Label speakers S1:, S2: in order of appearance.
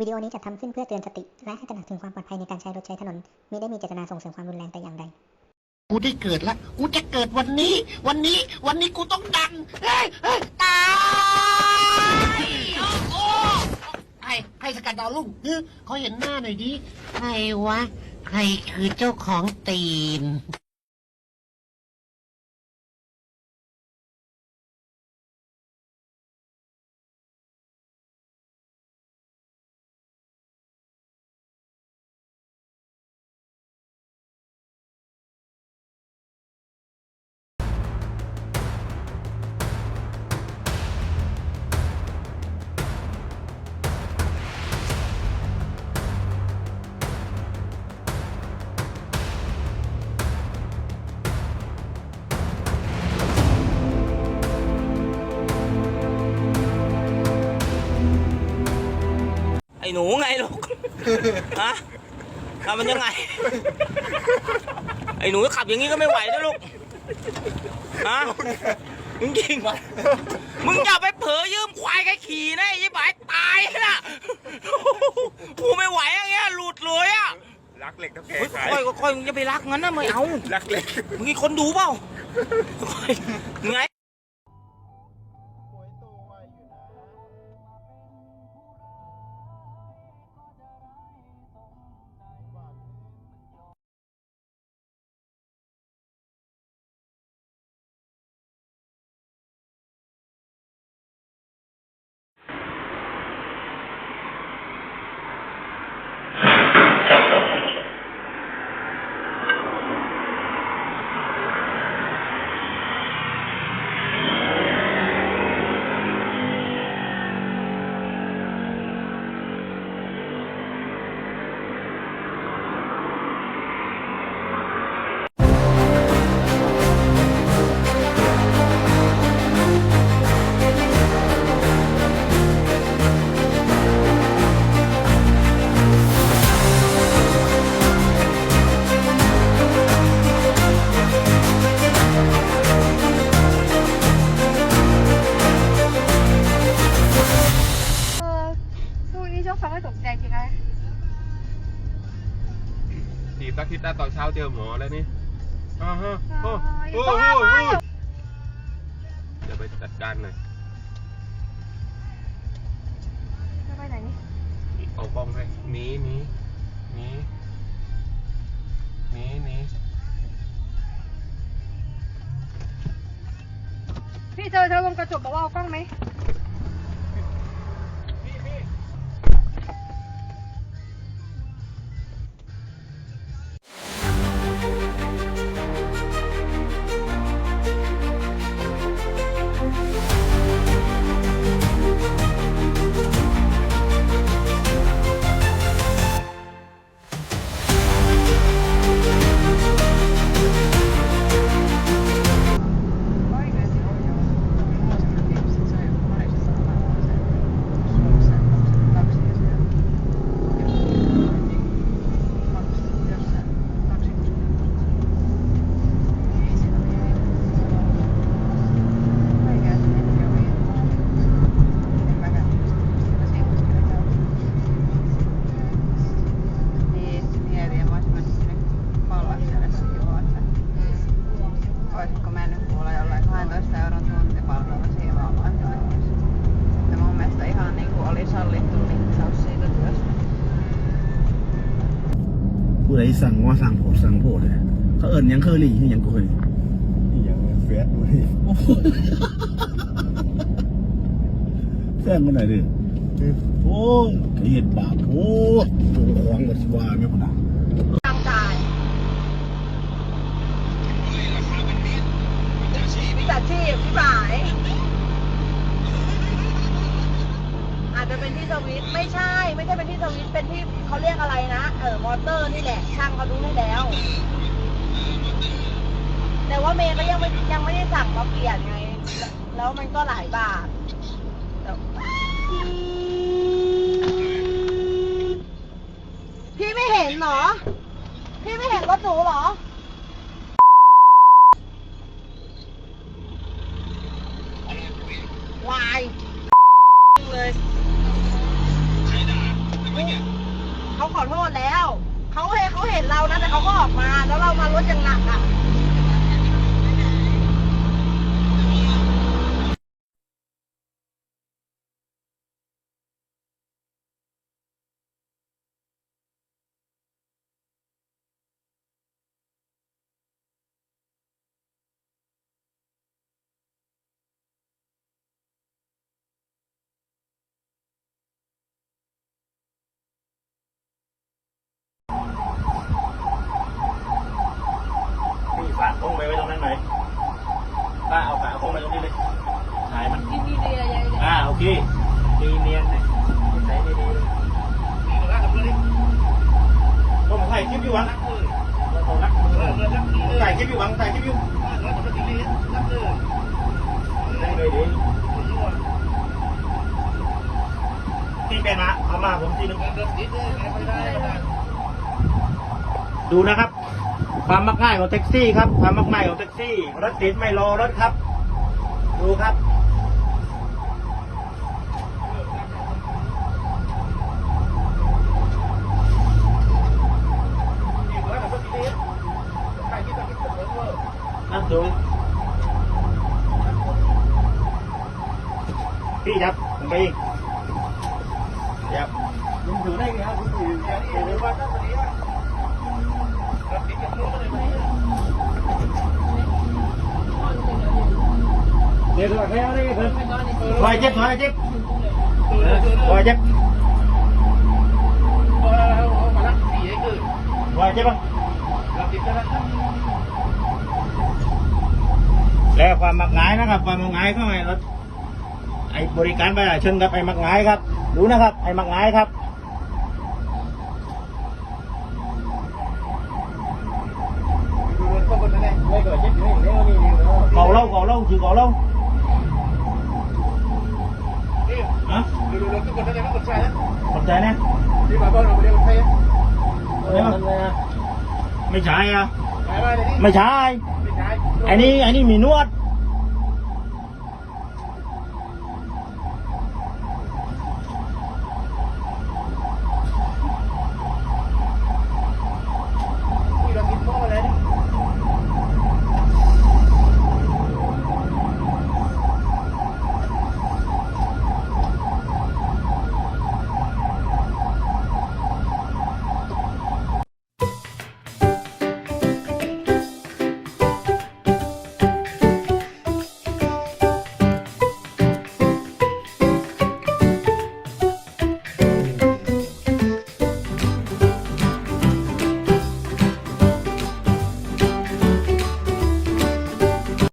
S1: วิดีโอนี้จัดทำขึ้นเพื่อเตือนสติ และให้ตระหนักถึงความปลอดภัยในการใช้รถใช้ถนนไมิได้มีเจตนาส่งเสริมความรุนแรงแต่อย่างใด
S2: กูได้เกิดละ กูจะเกิดวันนี้ วันนี้ วันนี้กูต้องดัง เฮ้ยเฮ้ยตายโอ้โอ้ใครใครสกัดดาวลุ่งเฮ้ยเขาเห็นหน้าหน่อยดิ ใครวะ ใครคือเจ้าของตีน
S3: หนูไงลูกฮะทำมันยังไง ไอ้หนูขับอย่างนี้ก็ไม่ไหวนะลูกฮะจริงๆมึงอย่าไปเผลอยืมควายใครขี่นะไอ้ยี่บายตายนะกูไม่ไหวอย่างเงี้ยหลุดเลยอะ
S4: รักเหล็กเท่าแก่
S3: เฮ้ย
S4: ขาย
S3: ค่อยๆค่อยๆมึงจะไปรักงั้นนะไม่เอา
S4: รักเหล็ก
S3: มึงมีคนดูเปล่าค่อยไง
S4: ถีบสักทิศตาตอนเช้าเจอหมอแล้วนี่อ่าฮะโอ้
S5: โอ้
S4: โอ้
S5: ย
S4: โห
S5: บ้าบ้า
S4: เดี๋ยวไปจัดการหน่อย
S5: จะไปไหนนี่
S4: เอากล้องให้หนีหนีหนีหนีหนี
S5: พี่เจอเธอวงกระจกบอกว่าเอากล้องไหม
S6: สั่งว่าสั่งโผดสั่งโผดเลยเขาเอิญยังเคอรี่ที่ยังกูเคย
S7: นี่อย่างเฟสดูดิ
S6: แซงมาหน่อยดิโอ้ยเห็ดบาปโอ้ยตัวควงกับสวาไม่พอนะ
S5: ทางจ่ายมิจฉาชีพพี่บ่าย อาจจะ เป็นที่สวิตช์ไม่ใช่ไม่ใช่เป็นที่สวิตช์เป็นที่เขาเรียกอะไรนะเออมอเตอร์นี่แหละช่างเขาดูให้แล้ว แต่ว่าเมย์ก็ยังไม่ยังไม่ได้สั่งมาเปลี่ยนไง แล้วมันก็หลายบาทแต่พี่ไม่เห็นเหรอ พี่ไม่เห็นรถหนูเหรอ วายเลย เขาขอโทษแล้วเขาเห็นเขาเห็นเรานะแต่เขาก็ออกมา แล้วเรามารถยังหนักอะ
S6: พี่ฝากคงไปไว้ตรง นั้นหน่อยป้าเอาขาคงไปตรงนี้เลยถ่ายมัน
S5: ที่นี่ดีอะไรเนี่ย
S6: อ่าโอเคดีเนียนเลยใส่ดีๆเลยต้องถ่ายคลิปอยู่หวังถ่ายคลิปอยู่หวังถ่ายคลิปอยู่ได้เลยดีที่เป็นมาเอามาผมทีนึงดูนะครับ ความมักง่ายของแท็กซี่ครับ ความมักง่ายของแท็กซี่ รถติดไม่รอรถครับ ดูครับนั่งดูพี่ครับผมไปอีกครับยังอยู่ได้ไงครับคุณอยู่เนี่ยนี่หรือว่าตั้งแต่นี้ว่า เดี๋ยวตัวแค่อะไรกันเพิ่มถอยเจ็บถอยเจ็บถอยเจ็บถอยเจ็บป่ะแล้วความมักง่ายนะครับ ความมักง่ายเข้าไงรถไอ้บริการประชาชนครับไอ้มักง่ายครับ ดูนะครับไอ้มักง่ายครับเก่าเล่าเก่าเล่าชื่อเก่าเล่าฮะกดใจนะไม่